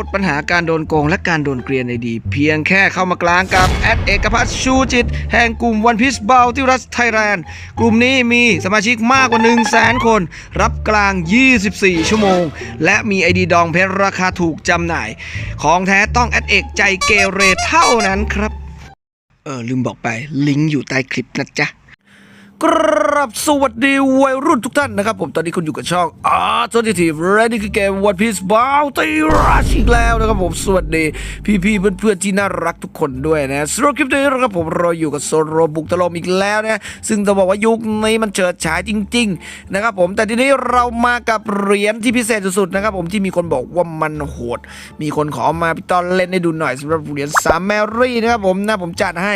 มดปัญหาการโดนโกงและการโดนเกรียนในดี เพียงแค่เข้ามากลางกับแอดเอกพัฒน์ชูจิต แห่งกลุ่มวันพิ e เบลที่รัสไทยแลนด์ กลุ่มนี้มีสมาชิกมากกว่า 1 0 0 0 0แสนคน รับกลาง 24 ชั่วโมง และมีไอดีดองเพชรราคาถูกจำหน่าย ของแท้ต้องแอดเอกใจเกเรเท่านั้นครับ เออลืมบอกไปลิงก์อยู่ใต้คลิปนะจ๊ะ กรับสวัสดีวัยรุ่นทุกท่านนะครับ ผมตอนนี้คุณอยู่กับช่อง Art t i v e Ready คือเกม One Piece Bounty Rush อีกแล้วนะครับผมสวัสดีพี่ๆเพื่อนๆที่น่ารักทุกคนด้วยนะสำหรับคลิปนี้นะครับผมเราอยู่กับโซโรบุกตะลมอีกแล้วนะซึ่งต้องบอกว่ายุคนี้มันเฉิดฉายจริง ๆ นะครับผมแต่ทีนี้เรามากับเหรียญที่พิเศษสุดๆนะครับผมที่มีคนบอกว่ามันโหด มีคนขอมาพี่ตอนเล่นให้ดูหน่อยสำหรับเหรียญสามแมรี่นะครับผมนะผมจัดให้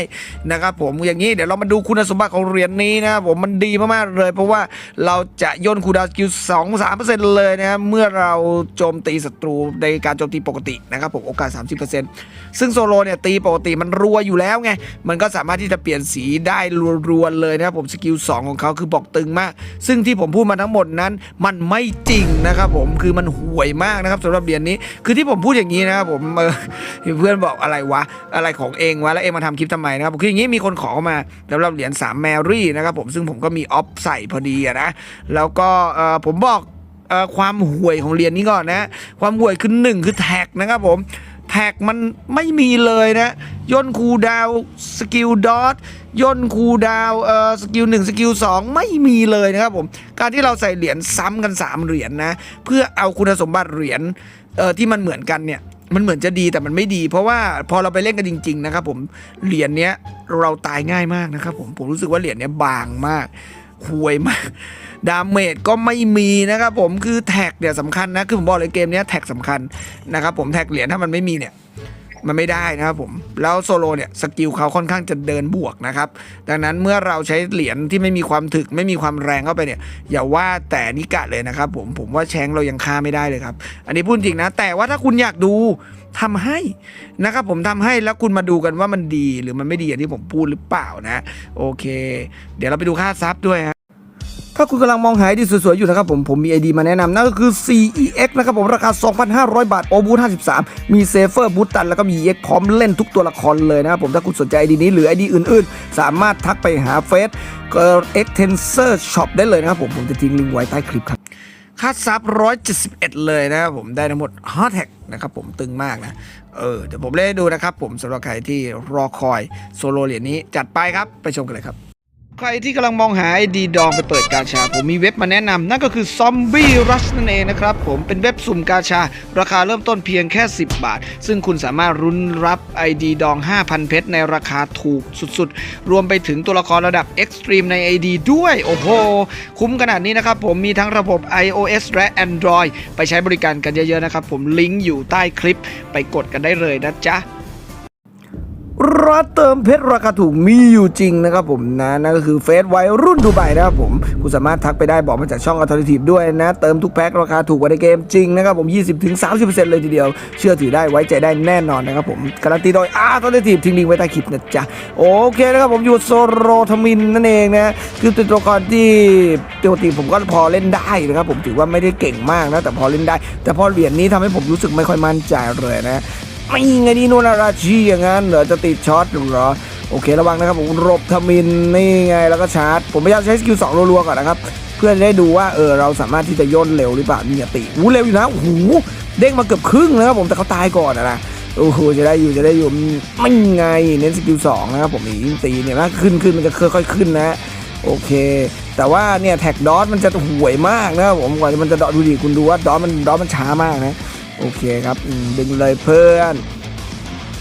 นะครับผมอย่างนี้เดี๋ยวเรามาดูคุณสมบัติของเหรียญนี้นะครับผมมันดีมากๆเลย เพราะว่าเราจะย่นคูดาวสกิลสองสามเปอร์เซ็นต์เลยนะครับเมื่อเราโจมตีศัตรูในการโจมตีปกตินะครับผมโอกาส 30%ซึ่งโซโลเนี่ยตีปกติมันรัวอยู่แล้วไง มันก็สามารถที่จะเปลี่ยนสีได้รัวๆเลยนะครับผมสกิล2ของเขาคือบอกตึงมาก ซึ่งที่ผมพูดมาทั้งหมดนั้น มันไม่จริงนะครับผมคือมันห่วยมากนะครับสำหรับเหรียญนี้คือที่ผมพูดอย่างนี้นะครับผมเออเพื่อนบอกอะไรวะอะไรของเองวะแล้วเองมาทำคลิปทำไมนะครับคืออย่างนี้มีคนขอมาสำหรับเหรียญ3แมรี่นะครับผมซึ่งผมก็มีออฟใส่พอดีอะนะ แล้วก็ผมบอกอความห่วยของเหรียญนี้ก่อนนะ ความห่วยคือหนึ่งคือแท็กนะครับผม แท็กมันไม่มีเลยนะ ย่นคูดาวสกิลดอทย่นคูดาวเอ่อสกิลหนึ่งสกิลสองไม่มีเลยนะครับผม การที่เราใส่เหรียญซ้ำกัน 3 เหรียญนะ เพื่อเอาคุณสมบัติเหรียญเอ่อที่มันเหมือนกันเนี่ย มันเหมือนจะดีแต่มันไม่ดี เพราะว่าพอเราไปเล่นกันจริง ๆ นะครับผมเหรียญเนี้ยเราตายง่ายมากนะครับผมผมรู้สึกว่าเหรียญเนี้ยบางมากห่วยมากดาเมจก็ไม่มีนะครับผมคือแท็กเนี่ยสำคัญนะคือผมบอกเลยเกมเนี้ยแท็กสำคัญนะครับผมแท็กเหรียญถ้ามันไม่มีเนี่ย มันไม่ได้นะครับผม แล้วโซโลเนี่ยสกิลเขาค่อนข้างจะเดินบวกนะครับ ดังนั้นเมื่อเราใช้เหรียญที่ไม่มีความถึกไม่มีความแรงเข้าไปเนี่ย อย่าว่าแต่นิกะเลยนะครับผม ผมว่าแชงเรายังฆ่าไม่ได้เลยครับ อันนี้พูดจริงนะ แต่ว่าถ้าคุณอยากดูทำให้นะครับผมทำให้แล้วคุณมาดูกันว่ามันดีหรือมันไม่ดีอย่างที่ผมพูดหรือเปล่านะ โอเค เดี๋ยวเราไปดูค่าซับด้วยฮะ ถ้าคุณกำลังมองหาไอดีสวยๆอยู่นะครับผม ผมมีไอดีมาแนะนำนั่นก็คือ CEX นะครับผมราคา 2,500 บาท โอบูท53 มีเซฟเฟอร์บูตตันแล้วก็มี EX พร้อมเล่นทุกตัวละครเลยนะครับผมถ้าคุณสนใจไอดีนี้หรือไอดีอื่นๆ สามารถทักไปหาเฟซเอ่อ Extensor Shop ได้เลยนะครับผม ผมจะทิ้งลิงก์ไว้ใต้คลิปครับค่าซับ171 เลยนะครับผมได้ทั้งหมด5แท็กนะครับผมตึงมากนะ เออเดี๋ยวผมเล่นดูนะครับผมสำหรับใครที่รอคอยโซโลเหรียญนี้จัดไปครับไปชมกันเลยครับ ใครที่กำลังมองหาไอดีดองไปเปิดกาชา ผมมีเว็บมาแนะนำนั่นก็คือ Zombie Rush นั่นเองนะครับผมเป็นเว็บสุ่มกาชา ราคาเริ่มต้นเพียงแค่ 10 บาท ซึ่งคุณสามารถรุ้นรับ ID ดอง 5,000 เพชรในราคาถูกสุดๆ รวมไปถึงตัวละครระดับ Extreme ใน ID ด้วย โอ้โห คุ้มขนาดนี้นะครับผมมีทั้งระบบ iOS และ Android ไปใช้บริการกันเยอะๆนะครับผมลิงก์อยู่ใต้คลิปไปกดกันได้เลยนะจ๊ะ ร้านเติมเพชรราคาถูกมีอยู่จริงนะครับผมนะนั่นก็คือเฟซวัยรุ่นดูไบนะครับผมคุณสามารถทักไปได้บอกมาจากช่องอัลเทอร์ i v e ด้วยนะ เติมทุกแพ็คราคาถูกกว่าในเกมจริงนะครับผม 20-30%เลยทีเดียว เชื่อถือได้ไว้ใจได้แน่นอนนะครับผมการันตีโดยอาร์ตอร์ทีฟทิ้งลิงก์ไว้ใต้คลิปนะจ๊ะ โอเคนะครับผมอยู่โซโรทมินนั่นเองนะคือเป็นตัวละครที่ปกติผมก็พอเล่นได้นะครับผมถือว่าไม่ได้เก่งมากนะแต่พอเล่นได้ แต่พอเหรียญนี้ทำให้ผมรู้สึกไม่ค่อยมั่นใจเลยนะ ไม่ไงนี่โนนาราชีอย่างนั้นเหรอจะติดช็อตเหรอโอเคระวังนะครับผมรบทมินนี่ไงแล้วก็ชาร์จ ผมพยายามใช้สกิลสองรัวๆก่อนนะครับ เพื่อจะได้ดูว่าเออเราสามารถที่จะย่นเร็วหรือเปล่านี่ติวูเร็วอยู่นะโอ้โหเด้งมาเกือบครึ่งนะครับผมแต่เขาตายก่อนนะโอ้โหจะได้อยู่จะได้อยู่ไม่ไงเน้นสกิลสองนะครับผมนี่ยิ่งตีเนี่ยนะขึ้นขึ้นมันจะค่อยๆขึ้นนะโอเค แต่ว่าเนี่ยแท็กดอทมันจะห่วยมากนะครับผมกว่ามันจะดอดูดิคุณดูว่าดอทมันดอทมันช้ามากนะ โอเคครับดึงเลยเพื่อน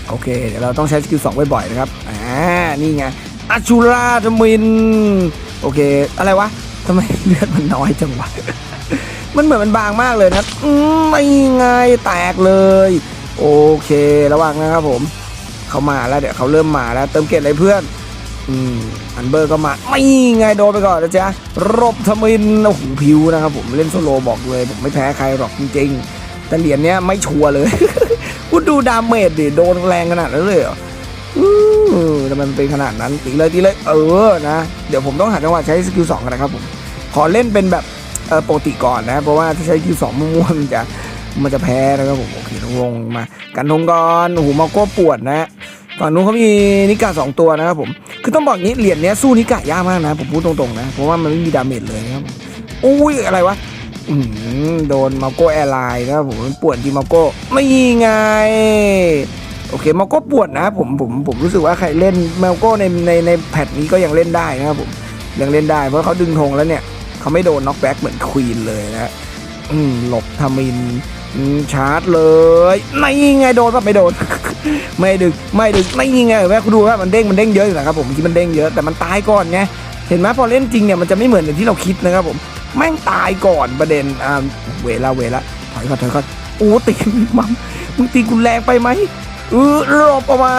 โอเคเดี๋ยวเราต้องใช้สกิลสองบ่อยๆนะครับอ่านี่ไงอาชูราทมินโอเค อะไรวะทำไมเลือดมันน้อยจังวะมันเหมือนมันบางมากเลยนะอืมไม่ไงแตกเลย โอเคระวังนะครับผมเขามาแล้วเดี๋ยวเขาเริ่มมาแล้ว เติมเกตเลยเพื่อนอืมอันเบอร์ก็มาไม่ไงโดนไปก่อนนะจ๊ะรบทมินโอ้โหผิวนะครับผมเล่นโซโลบอกเลย ผมไม่แพ้ใครหรอกจริงๆ แต่เหรียญเนี้ยไม่ชัวร์เลยคุณดูดาเมจดิโดนแรงขนาดนั้นเลยเหรออือมันเป็นขนาดนั้นตีเลยตีเลยเออนะเดี๋ยวผมต้องหาจังหวะใช้สกิลสองนะครับผมขอเล่นเป็นแบบเออปกติก่อนนะ เพราะว่าถ้าใช้สกิลสองมั่วมันจะมันจะแพ้นะครับผมโอเคลงมา กันทงก่อนโอ้โหมาโก้ปวดนะฝั่งนู้นเขามีนิกาสองตัวนะครับผมคือต้องบอกงี้เหรียญเนี้ยสู้นิกายากมากนะ ผมพูดตรงๆนะ เพราะว่ามันไม่มีดาเมจเลยนะครับอุ้ยอะไรวะ โดนมาโก้แอร์ไลน์นะผมปวดจริงมาโก้ไม่ไง โอเคมาโก้ปวดนะผมผมผมรู้สึกว่าใครเล่นมาโก้ในในในแพทนี้ก็ยังเล่นได้นะครับผมยังเล่นได้ เพราะเขาดึงธงแล้วเนี่ยเขาไม่โดนน็อกแบ็กเหมือนควีนเลยนะอืมหลบทามินชาร์จเลยไม่ไงโดนปะไม่โดน ไม่ดึกไม่ดึกไม่ไงแม่คุณดูว่ามันเด้งมันเด้งเยอะอยู่นะครับผมที่มันเด้งเยอะแต่มันตายก่อนไงเห็นไหมพอเล่นจริงเนี่ยมันจะไม่เหมือนอย่างที่เราคิดนะครับผม แม่งตายก่อนประเด็นอ่าเวลาเวลาถอยก่อนถอยก่อนโอ้ตีบิ๊กมัมมึงตีกูแรงไปไหมเออหลบออกมา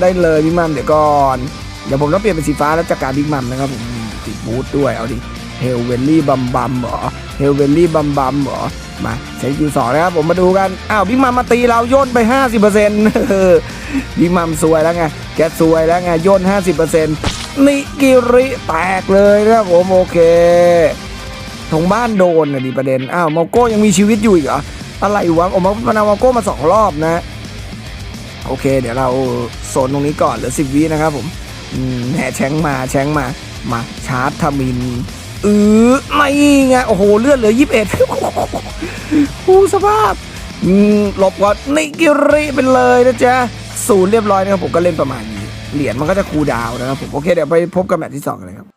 ได้เลยบิ๊กมัมเดี๋ยวก่อน เดี๋ยวผมต้องเปลี่ยนเป็นสีฟ้าแล้วจัดการบิ๊กมัมนะครับผมติดบูทด้วยเอาดิเฮลเวลลี่บัมบัมเหรอเฮลเวลลี่บัมบัมเหรอมาใช้คิวสองนะครับผมมาดูกัน อ้าวบิ๊กมัมมาตีเราย่นไป 50%บิ๊กมัมซวยแล้วไง แกซวยแล้วไงย่น 50%นิกิริแตกเลยนะครับผมโอเค ทงบ้านโดนนะดิประเด็น อ้าวมาโก้ยังมีชีวิตอยู่อีกเหรอ อะไรวะผมมาพนามาโก้มาสองรอบนะ โอเค เดี๋ยวเราโซนตรงนี้ก่อนเหลือสิบวินะครับผมแห่แชงมาแชงมา มาชาร์จทามินเออไม่ไง โอ้โห เลือดเหลือยี่สิบเอ็ดผู้สภาพหลบก่อนนิกิริไปเลยนะจ๊ะศูนย์เรียบร้อยนะครับผมก็เล่นประมาณนี้ เหรียญมันก็จะคูดาวน์นะครับผม โอเค เดี๋ยวไปพบกันแมตช์ที่สองกันเลยครับ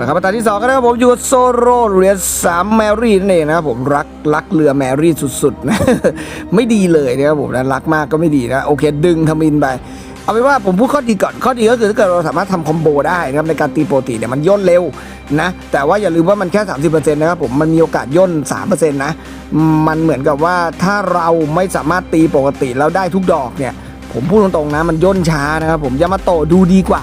นะครับตาที่สองก็นะครับผมอยู่กับโซโรเรียสามแมรี่นั่นเองนะครับผมรักรักเรือแมรี่สุดๆนะไม่ดีเลยนะครับผมนะรักมากก็ไม่ดีนะโอเค ดึงทมินไปเอาเป็นว่าผมพูดข้อดีก่อนข้อดีก็คือถ้าเกิดเราสามารถทำคอมโบได้นะครับในการตีโปรตีเนี่ยมันย่นเร็วนะแต่ว่าอย่าลืมว่ามันแค่ 30%นะครับผมมันมีโอกาสย่น 3%นะมันเหมือนกับว่าถ้าเราไม่สามารถตีปกติแล้วได้ทุกดอกเนี่ยผมพูดตรงๆนะมันย่นช้านะครับผมยามาโตดูดีกว่า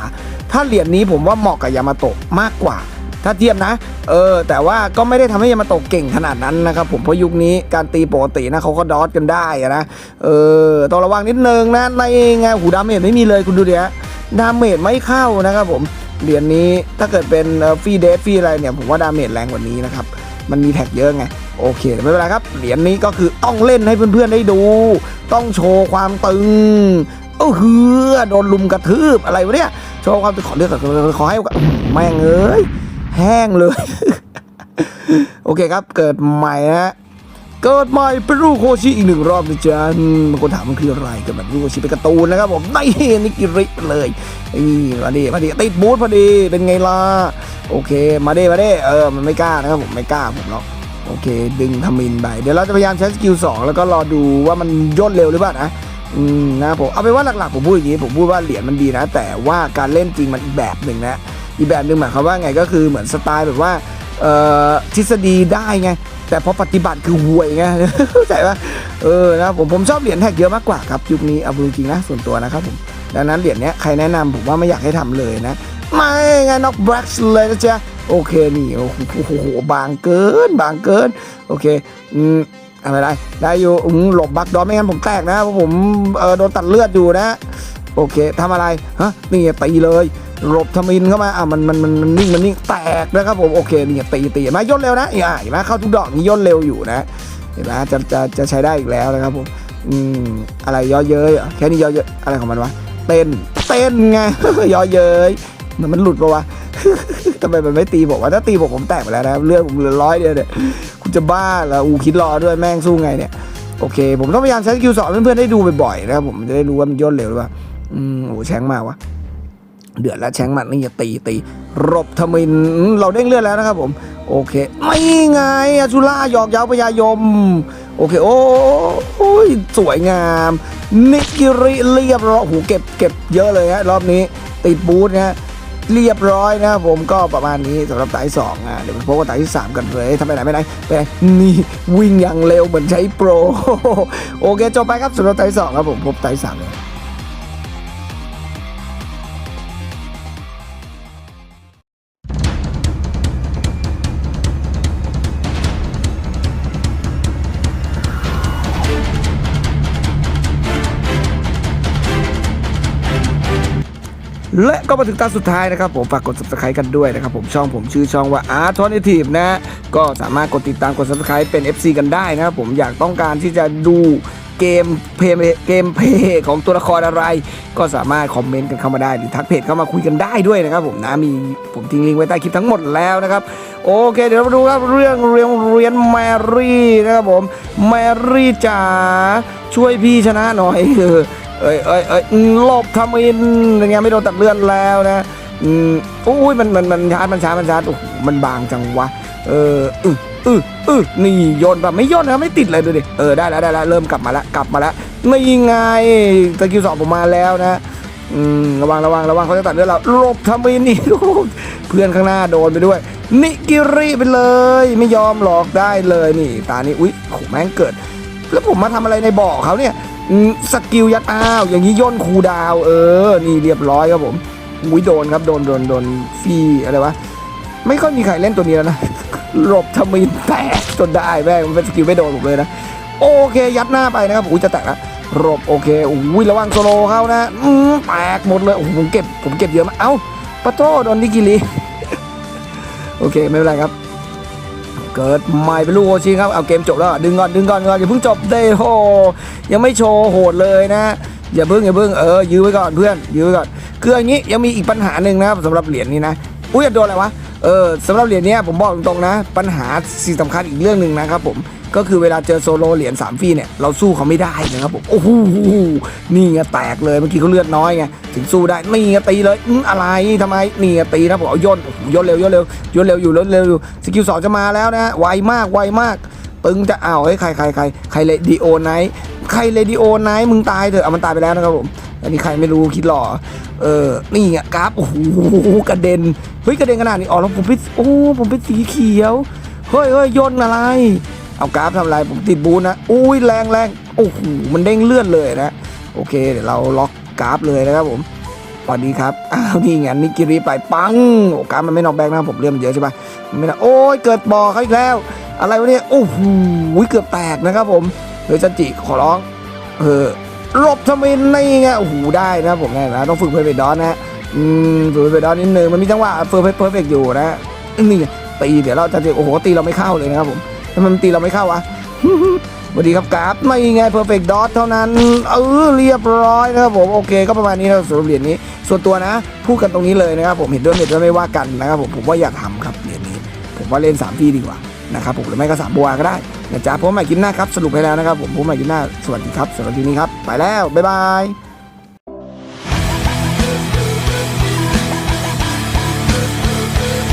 ถ้าเหรียญนี้ผมว่าเหมาะกับยามาโตะมากกว่า ถ้าเทียบนะ เออ แต่ว่าก็ไม่ได้ทำให้ยามาโตะเก่งขนาดนั้นนะครับผมเพราะยุคนี้การตีปกตินะเขาก็ดอทกันได้นะ เออต้องระวังนิดนึงนะในไงหูดาเมจไม่มีเลยคุณดูดิฮะดาเมจไม่เข้านะครับผมเหรียญนี้ถ้าเกิดเป็นฟรีเดฟฟรีอะไรเนี่ยผมว่าดาเมจแรงกว่านี้นะครับมันมีแท็กเยอะไงโอเคไม่เป็นไรครับ เหรียญนี้ก็คือต้องเล่นให้เพื่อนๆได้ดู ต้องโชว์ความตึง เออฮือโดนลุมกระทืบอะไรวะเนี่ยโชว์ความตึงขอเลือกขอให้แม่งเอ้ยแห้งเลย โอเคครับเกิดใหม่ฮะเกิดใหม่เป็นรูโคชิอีกหนึ่งรอบนะจ๊ะบางคนถามมันคืออะไรเกิดแบบรูโคชิเป็นการ์ตูนนะครับผมไม่นิกิริเลยนี่มาดิมาดิติดบูธพอดีเป็นไงล่ะโอเคมาดิมาดิเออมันไม่กล้านะครับผมไม่กล้าผมหรอกโอเค ดึงทมินไปเดี๋ยวเราจะพยายามใช้สกิลสองแล้วก็รอดูว่ามันย่นเร็วหรือเปล่านะ อืมนะผมเอาเป็นว่าหลักๆผมพูดอย่างนี้ผมพูดว่าเหรียญมันดีนะ แต่ว่าการเล่นจริงมันอีกแบบหนึ่งนะอีกแบบหนึ่งหมายความว่าไงก็คือเหมือนสไตล์แบบว่าเอ่อทฤษฎีได้ไงแต่พอปฏิบัติคือห่วยไงเข้าใจปะเออนะผมผมชอบเหรียญแท็กเยอะมากกว่าครับยุคนี้เอาจริงๆนะส่วนตัวนะครับผมดังนั้นเหรียญเนี้ยใครแนะนำผมว่าไม่อยากให้ทำเลยนะ ไม่ไงน็อกแบล็กเลยนะจ๊ะโอเคนี่โอ้โหบางเกินบางเกินโอเคอืม ไรได้ได้อยู่หลบบักดอมไม่งั้นผมแตกนะเพราะผมเออโดนตัดเลือดอยู่นะ โอเคทำอะไรฮะนี่ตีเลยหลบทมินเข้ามาอะมันมันมันมันนิ่งมันนิ่งแตกนะครับผมโอเคนี่ตีตีเห็นไหมย่นเร็วนะอะเห็นไหมเข้าทุกดอกนี่ย่นเร็วอยู่นะเห็นไหมจะจะจะใช้ได้อีกแล้วนะครับผมอืมอะไรย่อเย้ยแค่นี้ย่อเย้ยอะไรของมันวะเต้นเต้นไงย่อเย้ยมันมันหลุดปะวะทำไมมันไม่ตีผมวะถ้าตีผมผมแตกไปแล้วนะเลือดผมเหลือร้อยเดียวเนี่ย จะบ้าแล้วอูคิดรอด้วยแม่งสู้ไงเนี่ยโอเค ผมต้องพยายามใช้สกิลสอนเพื่อนๆได้ดูบ่อยๆนะครับผมจะได้รู้ว่ามันย่นเร็วหรือเปล่าอืมโอ้แชงมาวะเดือดแล้วแชงมันนี่จะตีตีรบทมินเราเด้งเลือดแล้วนะครับผม โอเค ไม่ไงอาชูล่าหยอกเย้าพญายม โอเค โอ้โยสวยงาม นิกิริเรียบร้อยโอ้โหเก็บเก็บเยอะเลยฮะรอบนี้ ติดบูธนะฮะ เรียบร้อยนะครับผมก็ประมาณนี้สำหรับไต่สองอะเดี๋ยวไปพบกับไตที่สามกันเลยทำไปไหนไม่ไหนไปไหนนี่วิ่งอย่างเร็วเหมือนใช้โปร โอเคจบไปครับสำหรับไต่สองครับผมพบไต่สามเลย และก็มาถึงตาสุดท้ายนะครับผมฝากกด subscribe กันด้วยนะครับผมช่องผมชื่อช่องว่า Art t o n a t i v e นะ ก็สามารถกดติดตามกด subscribe เป็น FC กันได้นะครับผมอยากต้องการที่จะดูเกมเพย์เกมเพย์ของตัวละครอะไร ก็สามารถคอมเมนต์กันเข้ามาได้หรือทักเพจเข้ามาคุยกันได้ด้วยนะครับผมนะมีผมทิ้งลิงก์ไว้ใต้คลิปทั้งหมดแล้วนะครับ โอเค เดี๋ยวมาดูครับเรื่องเรียนเรียนแมรี่นะครับผมแมรี่จ๋าช่วยพี่ชนะหน่อย เออเอ้ยเอ้ยเอ้ยอืมหลบทำอินยังไงไม่โดนตัดเลือดแล้วนะอืมอุ้ยมันมันมันชาร์จมันชาร์จมันชาร์จโอ้โหมันบางจังวะเอออืออืออือนี่โยนแบบไม่โยนนะไม่ติดเลยดูดิเออได้แล้วได้แล้วเริ่มกลับมาแล้วกลับมาแล้วไม่ยังไงสกิลสองผมมาแล้วนะอืมระวังระวังระวังเขาจะตัดเลือดเราหลบทำไมนี่เพื่อนข้างหน้าโดนไปด้วยนิกิริไปเลย ไม่ยอมหลอกได้เลยนี่ ตานี้อุ๊ยโหแม่งเกิด แล้วผมมาทำอะไรในบ่อเขาเนี่ย สกิลยัดอ้าว อย่างนี้ย่นคูดาว เออ นี่เรียบร้อยครับผมอุ้ยโดนครับ โดนโดนโดนฟีอะไรวะ ไม่ค่อยมีใครเล่นตัวนี้แล้วนะ หลบทมินแตกจนได้แม่งมันเป็นสกิลไม่โดนผมเลยนะ โอเคยัดหน้าไปนะครับอุ้ยจะแตกละหลบโอเคอุ้ยระวังโซโลเขานะอืมแตกหมดเลยโอ้ผมเก็บผมเก็บเยอะมากเอ้าปะโต้โดนนิกิลีโอเคไม่เป็นไรครับ เกิดใหม่เป็นลูกโอชิครับเอาเกมจบแล้วดึงก่อนดึงก่อนก่อนอย่าเพิ่งจบเดโฮยังไม่โชว์โหดเลยนะอย่าเพิ่งอย่าเพิ่งเออยื้อไว้ก่อนเพื่อนยื้อไว้ก่อนคืออย่างนี้ยังมีอีกปัญหาหนึ่งนะครับสำหรับเหรียญนี้นะ อุ้ยโดนอะไรวะเออสำหรับเหรียญเนี้ยผมบอกตรงๆนะ ปัญหาสิ่งสำคัญอีกเรื่องหนึ่งนะครับผมก็คือเวลาเจอโซโลเหรียญ3ฟีเนี่ยเราสู้เขาไม่ได้นะครับผมโอ้โหนี่ไงแตกเลยเมื่อกี้เขาเลือดน้อยไงถึงสู้ได้นี่ไงตีเลยอืมอะไรทำไมนี่ไงตีนะผมเอาย่นโอ้โหย่นเร็วย่นเร็วย่นเร็วอยู่ย่นเร็วอยู่สกิลสองจะมาแล้วนะไวมากไวมาก ตึงจะอ้าวเฮ้ยใครใครใครใครเลดีโอไนท์ใครเลดีโอไนท์มึงตายเถอะเอามันตายไปแล้วนะครับผม อันนี้ใครไม่รู้คิดหล่อ เออ นี่ไงกราฟ โอ้โห กระเด็น เฮ้ย กระเด็นขนาดนี้อ๋อแล้วผมเป็นโอ้ ผมเป็นสีเขียว เฮ้ยเฮ้ยยนอะไร เอากราฟทำอะไรผมติดบูนนะ อุ้ยแรงแรงโอ้โห มันเด้งเลื่อนเลยนะ โอเค เดี๋ยวเราล็อกกราฟเลยนะครับผมสวัสดีครับ อ้าวนี่ไงนิกิริไปปัง โอ้กราฟมันไม่นอกแบงค์นะผมเลื่อนมันเยอะใช่ปะมันไม่ได้โอ้ยเกิดบ่อเขาอีกแล้ว อะไรวะเนี่ย โอ้โห เกือบแตกนะครับผม เฮ้ยจันจิขอร้อง เออ หลบทำไมนี่ไงโอ้โหได้นะครับผมนะต้องฝึกเพอร์เฟกต์ดอนนะอืมฝึกเพอร์เฟกต์ดอนนิดนึงมันมีจังหวะเฟิร์เพอร์เฟกต์อยู่นะนี่ตีเดี๋ยวเราจะโอ้โหตีเราไม่เข้าเลยนะครับผมทำไมมันตีเราไม่เข้าวะสวัสดีครับกราฟไม่ไงเพอร์เฟกต์ดอทเท่านั้นเออเรียบร้อยนะครับผมโอเคก็ประมาณนี้นะสำหรับเหรียญนี้ ส่วนตัวนะ พูดกันตรงนี้เลยนะครับผมเห็นด้วยเห็นด้วยไม่ว่ากันนะครับผมผมว่าอยากทำครับเหรียญนี้ ผมว่าเล่น3ที่ดีกว่า นะครับผมหรือไม่ก็สามบัวก็ได้นะจ๊ะผมใหม่กินหน้าครับสรุปไปแล้วนะครับผมผมใหม่กินหน้าสวัสดีครับสำหรับทีนี้ครับไปแล้วบ๊ายบาย